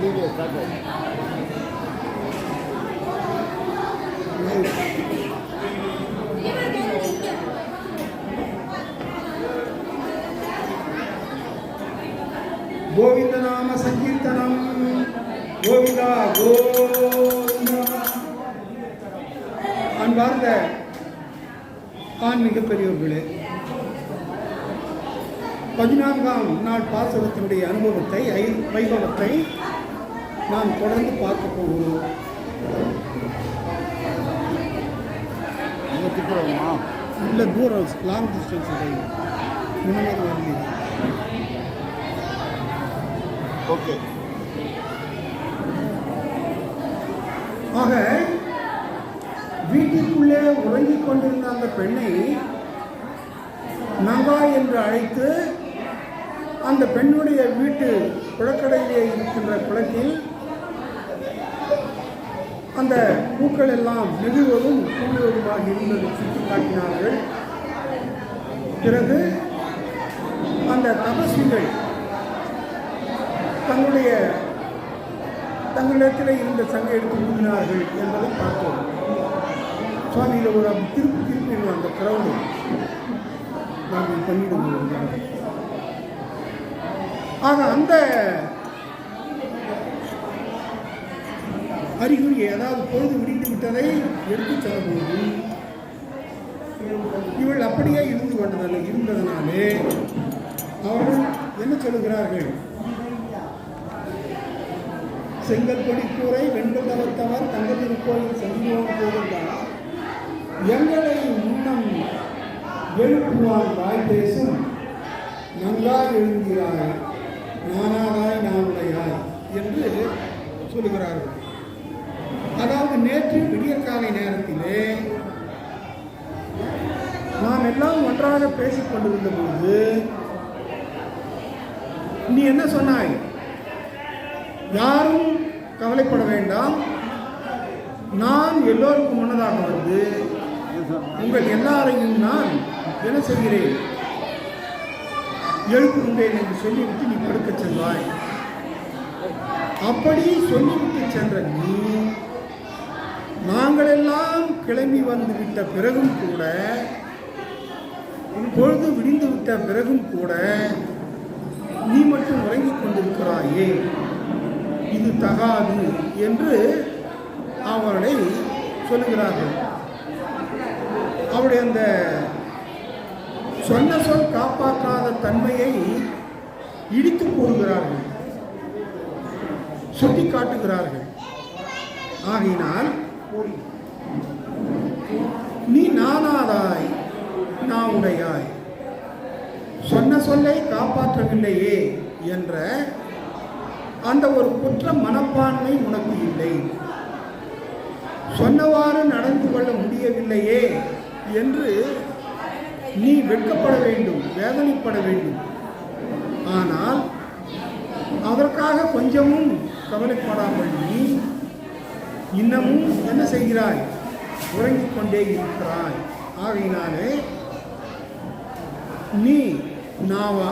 Video start நாம சங்கீர்த்தனம் கோவிந்தா கோவிந்தா அன்பார்ந்த ஆன்மீக பெரியவர்களே பதினான்காம் நாள் பாசனத்தினுடைய அனுபவத்தை ஐ- வைபவத்தை நாம் தொடர்ந்து பார்க்க போகிறோம் இல்லை தூரம் லாங் டிஸ்டன்ஸ் முன்னாடி வரலையே ஓகே. ஆக வீட்டிற்குள்ளே உறங்கிக் கொண்டிருந்த அந்த பெண்ணை நங்கா என்று அழைத்து அந்த பெண்ணுடைய வீட்டு குளக்கடையிலே இருக்கின்ற குளத்தில் அந்த பூக்கள் எல்லாம் நெகிழ்வதும் கூடுவதுமாக இருந்தது சுட்டி காட்டினார்கள் பிறகு அந்த தபஸ்விகள் தங்களுடைய தங்களிடத்தில் இருந்த சங்கை எடுத்து ஊதினார்கள் என்பதை பார்த்தோம். சுவாமியில் ஒரு திருப்பி திருப்பி அந்த கிரௌடு நாங்கள் பண்ணிடுவோம். ஆக அந்த அறிகுறி ஏதாவது பொழுது விடிந்து விட்டதை எடுத்து செல்லும்போது இவள் அப்படியே இருந்து கொண்டதில்லை இருந்ததனாலே அவர்கள் என்ன சொல்லுகிறார்கள்? செங்கல்படி கூரை வெண்கல் தவத்தவர் தங்கள் திருக்கோயில் எங்களை முன்னம் எழுப்புவான் வாய் பேசும் நன்றாய் எழுந்திராய் நானாதாய் நானுடையாய் என்று சொல்லுகிறார்கள். அதாவது நேற்று விடியற்காலை நேரத்திலே நாம் எல்லாம் ஒன்றாக பேசிக் கொண்டிருந்த போது நீ என்ன சொன்னாய்? யாரும் கவலைப்பட வேண்டாம். நான் எல்லோருக்கும் முன்னதாக வந்து உங்கள் எல்லாரையும் நான் என்ன செய்கிறேன்? எழுப்புகின்றேன் என்று சொல்லிவிட்டு நீ படுக்கச் செல்வாய் அப்படி சொல்லிவிட்டு சென்ற நீ நாங்கள் எல்லாம் கிளம்பி வந்துவிட்ட பிறகும் கூட பொழுது விடிந்து விட்ட பிறகும் கூட நீ மட்டும் உறங்கிக் கொண்டிருக்கிறாயே. இது தகாது என்று அவர்களை சொல்லுகிறார்கள். அவருடைய அந்த சொன்ன சொல் காப்பாற்றாத தன்மையை இடித்து கூறுகிறார்கள் சுட்டி காட்டுகிறார்கள் ஆகையினால் நீ நானாதாய் நான் உடையாய். சொன்ன சொல்லை காப்பாற்றவில்லையே என்ற அந்த ஒரு குற்ற மனப்பான்மை உனக்கு இல்லை. சொன்னவாறு நடந்து கொள்ள முடியவில்லையே என்று நீ வெட்கப்பட வேண்டும் வேதனைப்பட வேண்டும். ஆனால் அதற்காக கொஞ்சமும் கவலைப்படாமல் நீ இன்னமும் என்ன செய்கிறாய்? உறங்கிக் கொண்டே இருக்கிறாய். ஆகையினாலே நீ நாவா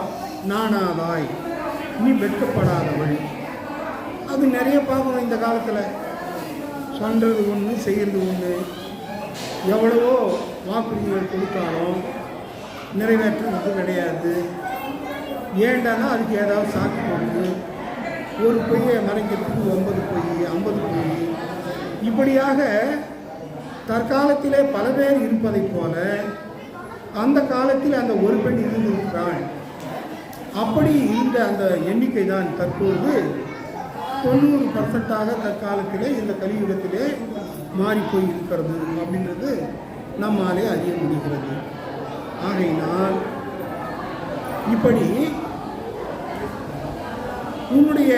நானாதாய் நீ வெட்கப்படாதவள். அது நிறைய பார்க்கணும் இந்த காலத்தில். சொல்கிறது ஒன்று செய்கிறது ஒன்று எவ்வளவோ வாக்குறுதிகள் கொடுத்தாலும் நிறைவேற்றுறது கிடையாது. ஏண்டானா அதுக்கு ஏதாவது சாக்கு போடுது. ஒரு பொய்யை மறைக்கிறதுக்கு ஒன்பது பொய் ஐம்பது பொய். இப்படியாக தற்காலத்திலே பல பேர் இருப்பதைப் போல அந்த காலத்தில் அந்த ஒரு பெண் இருந்திருக்கிறாள். அப்படி இருந்த அந்த எண்ணிக்கை தான் தற்போது தொண்ணூறு பர்சன்டாக தற்காலத்திலே இந்த கலியுகத்திலே மாறிப்போய் இருக்கிறது அப்படின்றது நம்மாலே அறிய முடிகிறது. ஆகையினால் இப்படி உன்னுடைய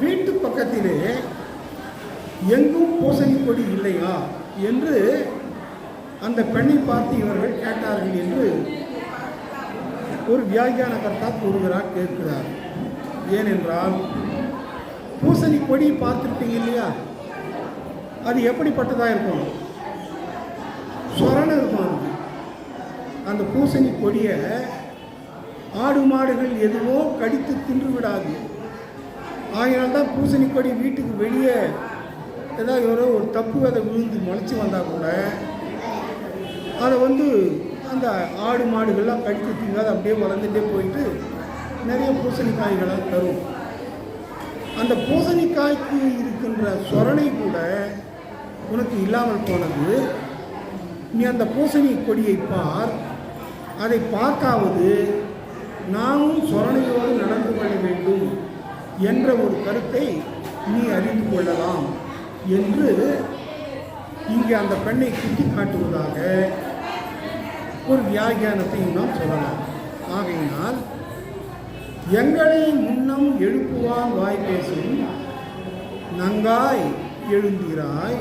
வீட்டு பக்கத்திலே எங்கும் பூசணி கொடி இல்லையா என்று அந்த பெண்ணை பார்த்து இவர்கள் கேட்டார்கள் என்று ஒரு வியாகியான கர்த்தா கூறுகிறார் கேட்கிறார். ஏனென்றால் பூசணி கொடி பார்த்துருப்பீங்க இல்லையா? அது எப்படிப்பட்டதாக இருக்கும்? சொரண இருக்கும் அந்த பூசணி கொடியை ஆடு மாடுகள் எதுவோ கடித்து தின்று விடாது. ஆகினால்தான் பூசணி கொடி வீட்டுக்கு வெளியே ஏதாவது யாரோ ஒரு தப்பு விதை விழுந்து முளைச்சி வந்தால் கூட அதை வந்து அந்த ஆடு மாடுகள்லாம் கடித்து திங்காது அப்படியே வளர்ந்துட்டே போயிட்டு நிறைய பூசணிக்காய்களாக தரும். அந்த பூசணிக்காய்க்கு இருக்கின்ற சொரணை கூட உனக்கு இல்லாமல் போனது. நீ அந்த பூசணி கொடியை பார் அதை பார்க்காவது நாமும் சொரணையோடு நடந்து கொள்ள வேண்டும் என்ற ஒரு கருத்தை நீ அறிந்து கொள்ளலாம். என்று இங்கே அந்த பெண்ணை சுட்டி காட்டுவதாக ஒரு வியாகியானத்தையும் நாம் சொல்லலாம். ஆகையினால் எங்களை முன்னம் எழுப்புவான் வாய் பேசும் நங்காய் எழுந்திராய்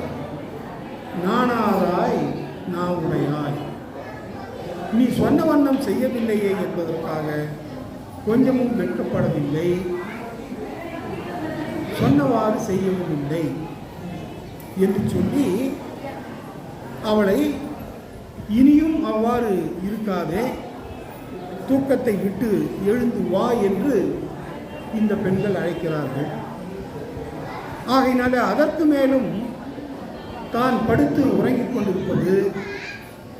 நாணாதாய் நாவுடையாய். நீ சொன்ன வண்ணம் செய்யவில்லையே என்பதற்காக கொஞ்சமும் வெட்கப்படவில்லை. சொன்னவாறு செய்யவும் இல்லை. என்று சொல்லி அவளை இனியும் அவ்வாறு இருக்காதே. தூக்கத்தை விட்டு எழுந்து வா என்று இந்த பெண்கள் அழைக்கிறார்கள். ஆகையினால அதற்கு மேலும் தான் படுத்து உறங்கிக் கொண்டிருப்பது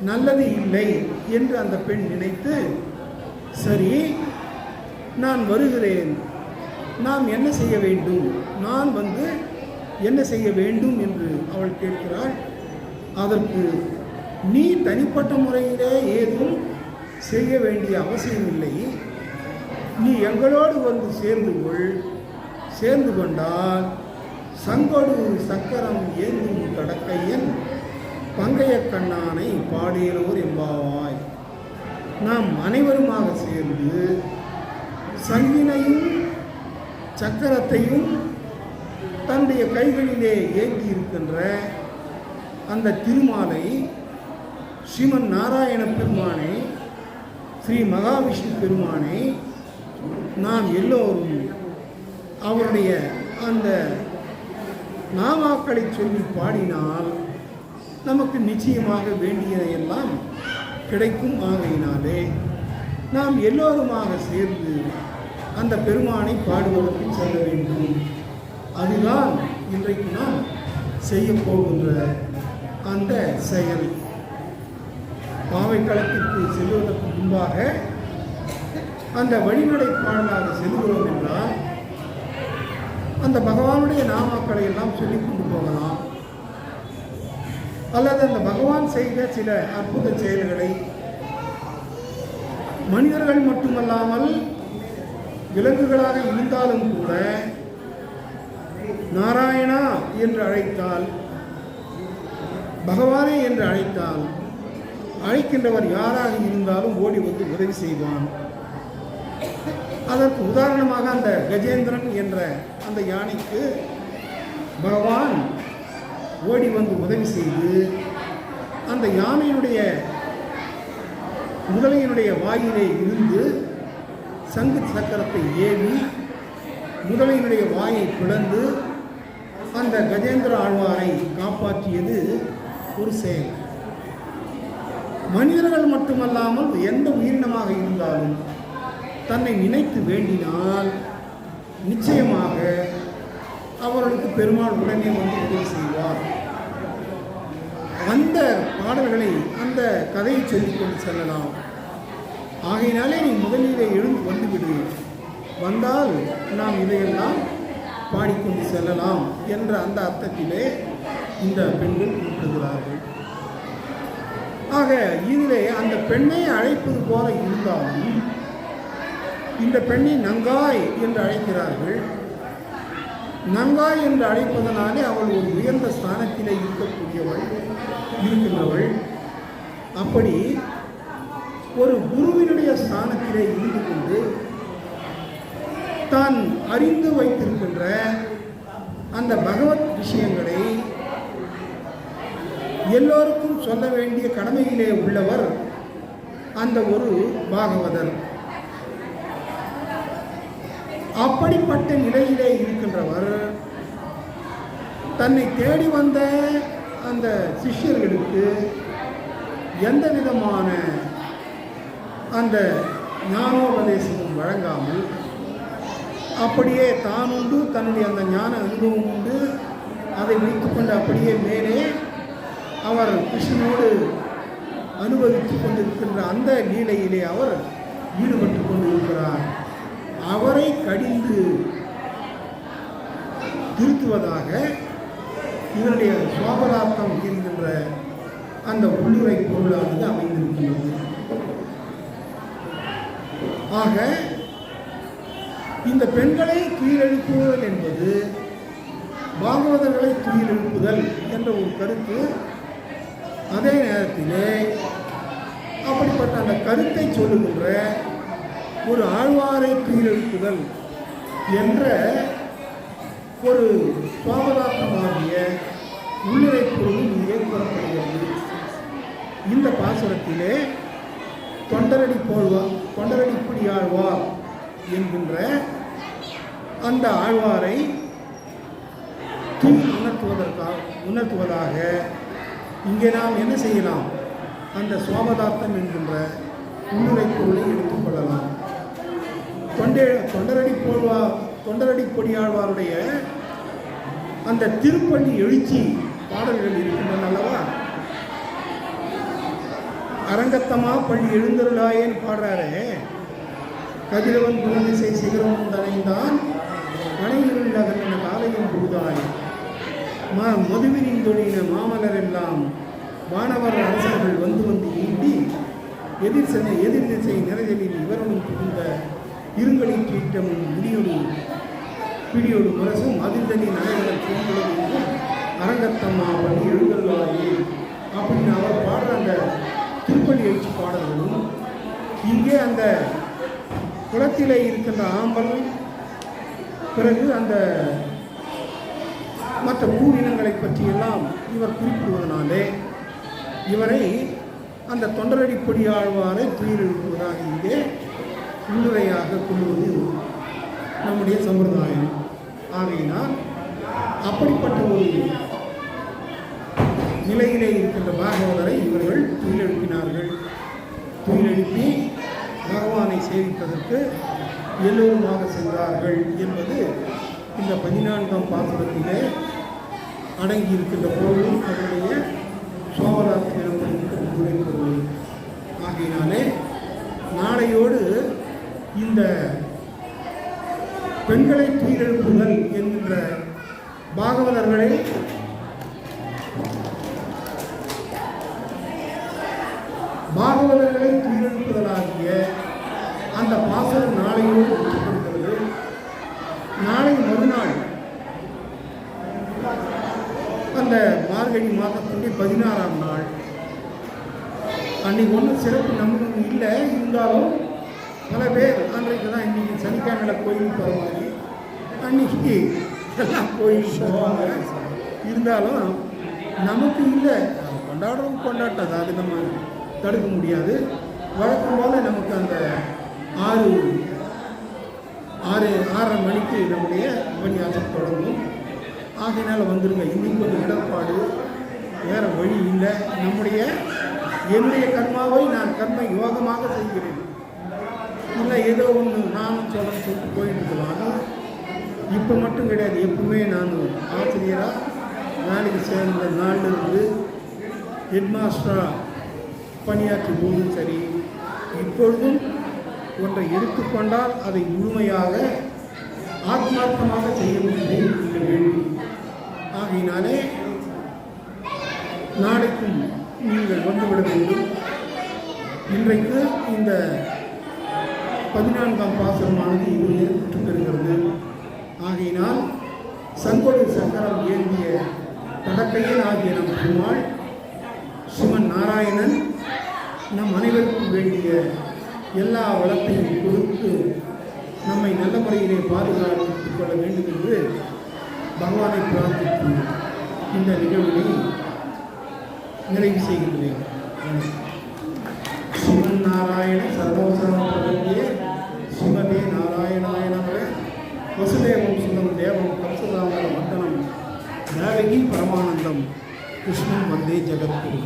நல்லது இல்லை என்று அந்த பெண் நினைத்து சரி நான் வருகிறேன். நாம் என்ன செய்ய வேண்டும்? நான் வந்து என்ன செய்ய வேண்டும் என்று அவள் கேட்கிறாள். அதற்கு நீ தனிப்பட்ட முறையிலே ஏதும் செய்ய வேண்டிய அவசியமில்லை நீ எங்களோடு வந்து சேர்ந்து கொள். சேர்ந்து கொண்டால் சங்கொடு சக்கரம் ஏந்தும் கடக்கையன் பங்கைய கண்ணானை பாடியலோர் எம்பாவாய் நாம் அனைவருமாக சேர்ந்து சங்கினையும் சக்கரத்தையும் தன்னுடைய கைகளிலே ஏந்தி இருக்கின்ற அந்த திருமாலை ஸ்ரீமன் நாராயண பெருமானை ஸ்ரீ மகாவிஷ்ணு பெருமானை நாம் எல்லோரும் அவருடைய அந்த நாமாக்களை சொல்லி பாடினால் நமக்கு நிச்சயமாக வேண்டியதையெல்லாம் கிடைக்கும் ஆகையினாலே நாம் எல்லோருமாக சேர்ந்து அந்த பெருமானை பாடுவதற்கு செல்ல வேண்டும். அதுதான் இன்றைக்கு நாம் செய்ய போகின்ற அந்த செயல். பாவைக்களத்திற்கு செல்வதற்கு முன்பாக அந்த வழிநடை பாடலாக செல்கிறோம் என்றால் அந்த பகவானுடைய நாமாக்களை எல்லாம் சொல்லிக் கொண்டு போகலாம். அல்லது அந்த பகவான் செய்த சில அற்புத செயல்களை மனிதர்கள் மட்டுமல்லாமல் விலங்குகளாக இருந்தாலும் கூட நாராயணா என்று அழைத்தால் பகவானே என்று அழைத்தால் அழைக்கின்றவர் யாராக இருந்தாலும் ஓடி வந்து உதவி செய்வான். அதற்கு உதாரணமாக அந்த கஜேந்திரன் என்ற அந்த யானைக்கு பகவான் ஓடி வந்து உதவி செய்து அந்த யானையினுடைய முதலையினுடைய வாயிலே இருந்து சங்கு சக்கரத்தை ஏவி முதலையினுடைய வாயை பிளந்து அந்த கஜேந்திர ஆழ்வாரை காப்பாற்றியது ஒரு செயல். மனிதர்கள் மட்டுமல்லாமல் எந்த உயிரினமாக இருந்தாலும் தன்னை நினைத்து வேண்டினால் நிச்சயமாக அவர்களுக்கு பெருமாள் உடனே வந்து உதவி செய்வார். அந்த பாடல்களை அந்த கதையை சொல்லிக் கொண்டு செல்லலாம். ஆகையினாலே நீ முதலிலே எழுந்து வந்துவிடு. வந்தால் நாம் இதையெல்லாம் பாடிக்கொண்டு செல்லலாம் என்ற அந்த அர்த்தத்திலே இந்த பெண்கள் கூப்பிடுகிறார்கள். ஆக இதிலே அந்த பெண்ணை அழைப்பது போல இருந்தாலும் இந்த பெண்ணை நங்காய் என்று அழைக்கிறார்கள். நங்காய் என்று அழைப்பதனாலே அவள் ஒரு உயர்ந்த ஸ்தானத்திலே இருக்கக்கூடியவள் இருக்கின்றவள். அப்படி ஒரு குருவினுடைய ஸ்தானத்திலே இருந்து கொண்டு அறிந்து வைத்திருக்கின்ற அந்த பகவத் விஷயங்களை எல்லோருக்கும் சொல்ல வேண்டிய கடமையிலே உள்ளவர் அந்த ஒரு பாகவதர். அப்படிப்பட்ட நிலையிலே இருக்கின்றவர் தன்னை தேடி வந்த அந்த சிஷ்யர்களுக்கு எந்த விதமான அந்த ஞானோபதேசமும் வழங்காமல் அப்படியே தான் உண்டு தன்னுடைய அந்த ஞான அனுபவம் உண்டு. அதை வைத்துக்கொண்டு அப்படியே மேலே அவர் கிருஷ்ணனோடு அனுபவித்துக் கொண்டிருக்கின்ற அந்த லீலையிலே அவர் ஈடுபட்டு கொண்டிருக்கிறார். அவரை கடிந்து திருத்துவதாக இதனுடைய சுவாபதார்த்தம் என்கின்ற அந்த உள்ளுரை பொருளானது அமைந்திருக்கின்றது. ஆக இந்த பெண்களை கீழெழுப்புதல் என்பது பாகவதர்களை கீழெழுப்புதல் என்ற ஒரு கருத்து அதே நேரத்திலே அப்படிப்பட்ட அந்த கருத்தை சொல்லுகின்ற ஒரு ஆழ்வாரை கீழெழுப்புதல் என்ற ஒரு சுவாபதார்த்தமாகிய உள்ளுரை பொருள் இங்கே கூறப்படுகிறது இந்த பாசுரத்திலே தொண்டரடி போழ்வார் தொண்டரடிப்படி ஆழ்வார் என்கின்ற அந்த ஆழ்வாரை உணர்த்துவதற்காக உணர்த்துவதாக இங்கே நாம் என்ன செய்யலாம்? அந்த சுவாபதார்த்தம் என்கின்ற உள்ளுரை பொருளை எடுத்துக்கொள்ளலாம் தொண்டை தொண்டரடி போல்வா தொண்டரடி பொடியாழ்வாருடைய அந்த திருப்பள்ளி எழுச்சி பாடல்கள் இருக்கின்றன அல்லவா? அரங்கத்தமா பள்ளி எழுந்தருளாயேன்னு பாடுறாரே. கதிரவன் குழந்தை சிகரம் தனைந்தான். மனையிருள் நகர்ந்த காலையும் புகுதாய் மா மதுவினின் தொழின மாமலர் எல்லாம் வானவர் அரசர்கள் வந்து வந்து ஈட்டி எதிர் சென்னை எதிர் திசை நிறைகளில் இவரனும் புகுந்த இருங்களின் கீட்டமும் முடியொரு பிடியொரு முரசும் அதிர்தனி நாயகர் என்றும் அரங்கத்தம்மா பணி எழுதல்லாயே அப்படின்னு அவர் பாடுற அந்த திருப்பள்ளி எழுச்சி பாடல்களும் இங்கே அந்த குளத்திலே இருக்கின்ற ஆம்பல் பிறகு அந்த மற்ற பூவினங்களை பற்றியெல்லாம் இவர் குறிப்பிடுவதனாலே இவரை அந்த தொண்டரடி கொடியாழ்வாரை துயிலெழுப்புவதாக இங்கே உள்ளுரையாக கொள்வது நம்முடைய சம்பிரதாயம். ஆகையினால் அப்படிப்பட்ட ஒரு நிலையிலே இருக்கின்ற பாகவதரை இவர்கள் துயிலெழுப்பினார்கள். துயிலெழுப்பி பகவானை சேவிப்பதற்கு எல்லோருமாக சென்றார்கள் என்பது இந்த பதினான்காம் பாசுரத்திலே அடங்கியிருக்கின்ற பொருளும் அதனுடைய சோமராத்திரி எனப்படுகின்ற துணை பொருள் ஆகையினாலே நாளையோடு இந்த பெண்களை துயிரெழுப்புதல் என்கின்ற பாகவதர்களை பாகவதர்களை துயிரெழுப்புதலாகிய அந்த பாசனம் நாளையும் முடிக்கப்படுகிறது நாளை மறுநாள். அந்த மார்கழி மாதத்துடைய பதினாறாம் நாள். அன்னைக்கு ஒன்றும் சிறப்பு நமக்கு இல்லை இருந்தாலும் பல பேர் அன்றைக்கு தான் இன்னைக்கு சனிக்கிழமை கோயிலுக்கு போகிற மாதிரி அன்னைக்கு எல்லாம் கோயிலுக்கு போவாங்க. இருந்தாலும் நமக்கு இல்லை. கொண்டாடுறவங்க கொண்டாட்டம் அது நம்ம தடுக்க முடியாது. வழக்கம் போல நமக்கு அந்த ஆறு ஆறு ஆறரை மணிக்கு நம்முடைய உபன்யாசம் தொடங்கும். ஆகையினால் வந்துருங்க இன்னைக்கு ஒரு இடப்பாடு வேறு வழி இல்லை. நம்முடைய என்னுடைய கர்மாவை நான் கர்ம யோகமாக செய்கிறேன். இல்லை ஏதோ ஒன்று நானும் சொல்ல சொல்லிட்டு போயிட்டு இருக்கலாம் இப்போ மட்டும் கிடையாது எப்பவுமே நான் ஆசிரியராக வேலைக்கு சேர்ந்த நாளிலிருந்து ஹெட்மாஸ்டராக பணியாற்றும் போதும் சரி. இப்பொழுதும் ஒன்றை எடுத்துக்கொண்டால் அதை முழுமையாக ஆத்மார்த்தமாக செய்ய வேண்டும் வேண்டும் ஆகையினாலே நாளைக்கும் நீங்கள் வந்துவிட வேண்டும். இன்றைக்கு இந்த பதினான்காம் பாசனமானது இது ஏற்பட்டு பெறுகிறது ஆகையினால் சங்கொடு சக்கரம் ஏந்திய தடக்கையில் ஆகிய நம் பெருமாள் சிவன் நாராயணன் நம் அனைவருக்கும் வேண்டிய எல்லா வளத்தையும் கொடுத்து நம்மை நல்ல முறையிலே பாதுகாத்துக் கொள்ள வேண்டும் என்று பகவானை பிரார்த்தித்து இந்த நிகழ்வினை நிறைவு செய்கின்றேன். சிவன் நாராயண சர்வோசரம் பிரபத்திய சிவதே நாராயணாய நமக. வசுதேவம் சுந்தம் தேவம் கம்சதாமர மந்தனம் தேவகி பரமானந்தம் கிருஷ்ணன் வந்தே ஜெகத்குரு.